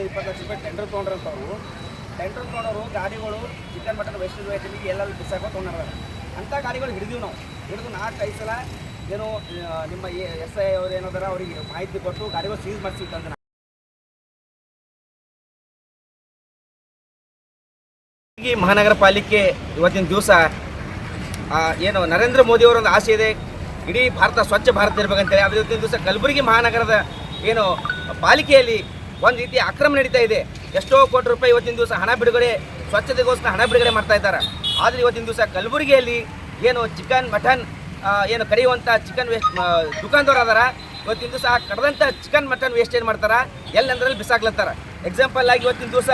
ಹದಿನೈದು ಇಪ್ಪತ್ತು ಲಕ್ಷ ರೂಪಾಯಿ ಟೆಂಡರ್ ತೊಗೊಂಡಿರ್ತಾವೆ ಟೆಂಡರ್ ತೊಗೊಂಡವರು ಗಾಡಿಗಳು, ಚಿಕನ್ ಮಟನ್ ವೆಸ್ಟ್ ಐಟಮಿಗೆ ಎಲ್ಲ ಬಿಸಾಕೋ ತೊಗೊಂಡಾರ. ಅಂಥ ಗಾಡಿಗಳು ಹಿಡಿದೀವಿ ನಾವು. ಹಿಡಿದು ನಾಲ್ಕು, ಐದು ಸಲ ಏನು ನಿಮ್ಮ ಎಸ್ ಐ ಅವ್ರು ಏನಾದ್ರೆ ಅವರಿಗೆ ಮಾಹಿತಿ ಕೊಟ್ಟು ಗಾಡಿಗಳು ಸೀಸ್ ಮಾಡಿಸಿದ್ದಂದ್ರೆ ಮಹಾನಗರ ಪಾಲಿಕೆ ಇವತ್ತಿನ ದಿವಸ ಏನು ನರೇಂದ್ರ ಮೋದಿ ಅವರೊಂದು ಆಸೆ ಇದೆ. ಇಡೀ ಭಾರತ ಸ್ವಚ್ಛ ಭಾರತ ಇರಬೇಕಂತೇಳಿ. ಅದು ಇವತ್ತಿನ ದಿವಸ ಕಲಬುರಗಿ ಮಹಾನಗರದ ಏನು ಪಾಲಿಕೆಯಲ್ಲಿ ಒಂದು ರೀತಿ ಅಕ್ರಮ ನಡೀತಾ ಇದೆ. ಎಷ್ಟೋ ಕೋಟಿ ರೂಪಾಯಿ ಇವತ್ತಿನ ದಿವಸ ಹಣ ಬಿಡುಗಡೆ, ಸ್ವಚ್ಛತೆಗೋಸ್ಕರ ಹಣ ಬಿಡುಗಡೆ ಮಾಡ್ತಾ ಇದ್ದಾರೆ. ಆದರೆ ಇವತ್ತಿನ ದಿವಸ ಕಲಬುರಗಿಯಲ್ಲಿ ಏನು ಚಿಕನ್, ಮಟನ್ ಏನು ಕರೆಯುವಂಥ ಚಿಕನ್ ವೇಸ್ಟ್ ದುಕಾನ್ದವ್ರು ಅದಾರ. ಇವತ್ತಿನ ದಿವಸ ಆ ಕಡ್ದಂಥ ಚಿಕನ್, ಮಟನ್ ವೇಸ್ಟ್ ಏನು ಮಾಡ್ತಾರೆ? ಎಲ್ಲಂದ್ರಲ್ಲಿ ಬಿಸಾಕ್ಲತ್ತಾರ. ಎಕ್ಸಾಂಪಲ್ ಆಗಿ ಇವತ್ತಿನ ದಿವಸ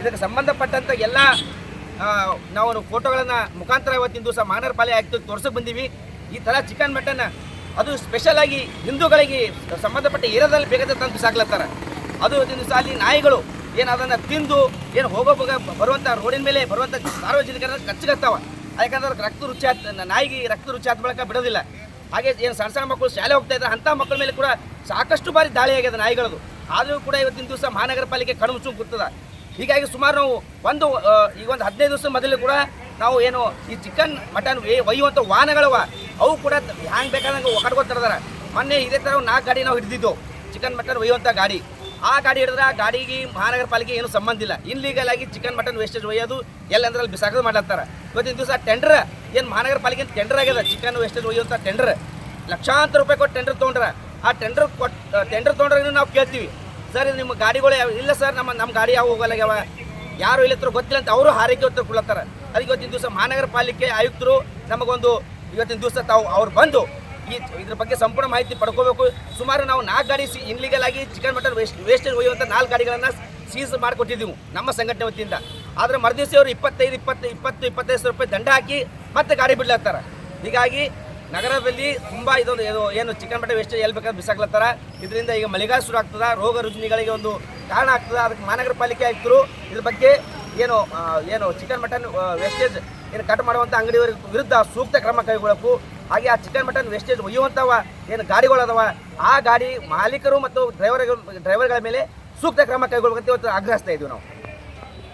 ಇದಕ್ಕೆ ಸಂಬಂಧಪಟ್ಟಂಥ ಎಲ್ಲ ನಾವು ಫೋಟೋಗಳನ್ನು ಮುಖಾಂತರ ಇವತ್ತಿನ ದಿವಸ ಮಾನರ್ ಪಾಲೆ ಆಯ್ತು ತೋರ್ಸಕ್ಕೆ ಬಂದೀವಿ. ಈ ಥರ ಚಿಕನ್, ಮಟನ್ ಅದು ಸ್ಪೆಷಲ್ ಆಗಿ ಹಿಂದೂಗಳಿಗೆ ಸಂಬಂಧಪಟ್ಟ ಏರಿಯಾದಲ್ಲಿ ಬೇಕಾದ ತಂದು ಬಿಸಾಕ್ಲತ್ತಾರ. ಅದು ದಿವಸ ಅಲ್ಲಿ ನಾಯಿಗಳು ಏನು ಅದನ್ನು ತಿಂದು ಏನು ಹೋಗೋ ಬರುವಂಥ ರೋಡಿನ ಮೇಲೆ ಬರುವಂಥ ಸಾರ್ವಜನಿಕರ ಕಚ್ಚಗತ್ತಾವ. ಯಾಕಂದ್ರೆ ರಕ್ತ ರುಚಿ ಆದ ನಾಯಿಗೆ ರಕ್ತ ರುಚಿ ಆದ ಬಳಿಕ ಬಿಡೋದಿಲ್ಲ. ಹಾಗೆ ಏನು ಸಣ್ಣ ಸಣ್ಣ ಮಕ್ಕಳು ಶಾಲೆ ಹೋಗ್ತಾ ಇದ್ದಾರೆ ಅಂಥ ಮಕ್ಕಳ ಮೇಲೆ ಕೂಡ ಸಾಕಷ್ಟು ಬಾರಿ ದಾಳಿ ಆಗ್ಯದ ನಾಯಿಗಳದು. ಆದರೂ ಕೂಡ ಇವತ್ತಿನ ದಿವಸ ಮಹಾನಗರ ಪಾಲಿಕೆ ಕಣ್ಮುಚ್ಚು ಕೂತದ ಹೀಗಾಗಿ ಸುಮಾರು ನಾವು ಒಂದು ಈಗ ಒಂದು ಹದಿನೈದು ದಿವಸ ಮೊದಲು ಕೂಡ ನಾವು ಏನು ಈ ಚಿಕನ್, ಮಟನ್ ಒಯ್ಯುವಂಥ ವಾಹನಗಳವ, ಅವು ಕೂಡ ಹ್ಯಾಂಗ್ ಬೇಕಾದಂಗೆ ಒಕ್ಕಡ್ಕೊತಿರ್ದಾರ ಮೊನ್ನೆ ಇದೇ ಥರ ನಾಲ್ಕು ಗಾಡಿ ನಾವು ಹಿಡಿದಿದ್ದು. ಚಿಕನ್, ಮಟನ್ ಒಯ್ಯುವಂಥ ಗಾಡಿ. ಆ ಗಾಡಿ ಹಿಡಿದ್ರೆ ಆ ಗಾಡಿಗೆ ಮಹಾನಗರ ಪಾಲಿಕೆ ಏನು ಸಂಬಂಧ ಇಲ್ಲ. ಇನ್ಲೀಗಲ್ ಆಗಿ ಚಿಕನ್ ಮಟನ್ ವೇಸ್ಟೇಜ್ ಒಯ್ಯೋದು ಎಲ್ಲಂದ್ರಲ್ಲಿ ಬಿಸಾಕೋದು ಮಾಡ್ತಾರೆ ಇವತ್ತಿನ ದಿವಸ ಟೆಂಡರ್ ಏನು ಮಹಾನಗರ ಪಾಲಿಕೆ ಟೆಂಡರ್ ಆಗ್ಯದ ಚಿಕನ್ ವೇಸ್ಟೇಜ್ ಒಯ್ಯುವಂಥ ಟೆಂಡರ್ ಲಕ್ಷಾಂತರ ರೂಪಾಯಿ ಕೊಟ್ಟು ಟೆಂಡರ್ ತೊಗೊಂಡ್ರೆ. ಆ ಟೆಂಡರ್ ಕೊಟ್ಟು ಟೆಂಡರ್ ತೊಗೊಂಡ್ರೆ ನಾವು ಕೇಳ್ತೀವಿ. ಸರ್, ಇದು ನಿಮ್ಮ ಗಾಡಿಗಳು ಯಾವ, ಇಲ್ಲ ಸರ್, ನಮ್ಮ ನಮ್ಮ ಗಾಡಿ ಯಾವ ಹೋಗಲ್ಲಾಗ್ಯಾವ ಯಾರು ಇಲ್ಲತ್ರ ಗೊತ್ತಿಲ್ಲ ಅಂತ ಅವರು ಹಾರೈಕೆ ಉತ್ತರ ಕೊಡ್ಲತ್ತಾರ. ಅದಕ್ಕೆ ಇವತ್ತಿನ ದಿವಸ ಮಹಾನಗರ ಪಾಲಿಕೆ ಆಯುಕ್ತರು ನಮಗೊಂದು, ಇವತ್ತಿನ ದಿವಸ ತಾವು ಅವ್ರು ಬಂದು ಈ ಇದ್ರ ಬಗ್ಗೆ ಸಂಪೂರ್ಣ ಮಾಹಿತಿ ಪಡ್ಕೋಬೇಕು. ಸುಮಾರು ನಾವು ನಾಲ್ಕು ಗಾಡಿ ಇನ್ಲೀಗಲ್ ಆಗಿ ಚಿಕನ್ ಮಟನ್ ವೇಸ್ಟ್ ವೇಸ್ಟೇಜ್ ಒಯ್ಯುವಂಥ ನಾಲ್ಕು ಗಾಡಿಗಳನ್ನು ಸೀಸ್ ಮಾಡಿಕೊಟ್ಟಿದ್ದೀವಿ. ನಮ್ಮ ಸಂಘಟನೆ ವತಿಯಿಂದ. ಆದರೆ ಮರುದಿವಸ ಅವರು ಇಪ್ಪತ್ತೈದು, ಇಪ್ಪತ್ತು ಇಪ್ಪತ್ತು, ಇಪ್ಪತ್ತೈದು ಸಾವಿರ ರೂಪಾಯಿ ದಂಡ ಹಾಕಿ ಮತ್ತೆ ಗಾಡಿ ಬಿಡ್ಲತ್ತಾರ. ಹೀಗಾಗಿ ನಗರದಲ್ಲಿ ತುಂಬ ಇದೊಂದು ಇದು ಏನು ಚಿಕನ್ ಮಟನ್ ವೇಸ್ಟೇಜ್ ಎಲ್ಲಿ ಬೇಕಾದ್ರೆ ಬಿಸಾಕ್ಲತ್ತಾರ. ಇದರಿಂದ ಈಗ ಮಳೆಗಾಲ ಶುರು ಆಗ್ತದೆ, ರೋಗ ರುಜಿನಿಗಳಿಗೆ ಒಂದು ಕಾರಣ ಆಗ್ತದೆ. ಅದಕ್ಕೆ ಮಹಾನಗರ ಪಾಲಿಕೆ ಆಯುಕ್ತರು ಇದ್ರ ಬಗ್ಗೆ ಏನು ಏನು ಚಿಕನ್ ಮಟನ್ ವೇಸ್ಟೇಜ್ ಏನು ಕಟ್ ಮಾಡುವಂಥ ಅಂಗಡಿಯವರ ವಿರುದ್ಧ ಸೂಕ್ತ ಕ್ರಮ ಕೈಗೊಳ್ಳಬೇಕು ಹಾಗೆ ಆ ಚಿಕನ್ ಮಟನ್ ವೇಸ್ಟೇಜ್ ಒಯ್ಯುವಂಥವ, ಏನು ಗಾಡಿಗಳದವ, ಆ ಗಾಡಿ ಮಾಲೀಕರು ಮತ್ತು ಡ್ರೈವರ್ ಡ್ರೈವರ್ಗಳ ಮೇಲೆ ಸೂಕ್ತ ಕ್ರಮ ಕೈಗೊಳ್ಳಬೇಕಂತ ಇವತ್ತು ಆಗ್ರಹಿಸ್ತಾ ಇದ್ದೀವಿ ನಾವು.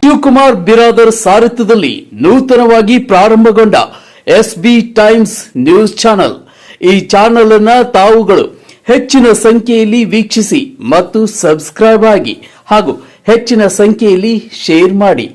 ಶಿವಕುಮಾರ್ ಬಿರಾದರ್ ಸಾರಥ್ಯದಲ್ಲಿ ನೂತನವಾಗಿ ಪ್ರಾರಂಭಗೊಂಡ S B times news channel. ಈ ಚಾನೆಲ್ ಅನ್ನ ತಾವುಗಳು ಹೆಚ್ಚಿನ ಸಂಖ್ಯೆಯಲ್ಲಿ ವೀಕ್ಷಿಸಿ ಮತ್ತು ಸಬ್ಸ್ಕ್ರೈಬ್ ಆಗಿ ಹಾಗೂ ಹೆಚ್ಚಿನ ಸಂಖ್ಯೆಯಲ್ಲಿ ಶೇರ್ ಮಾಡಿ.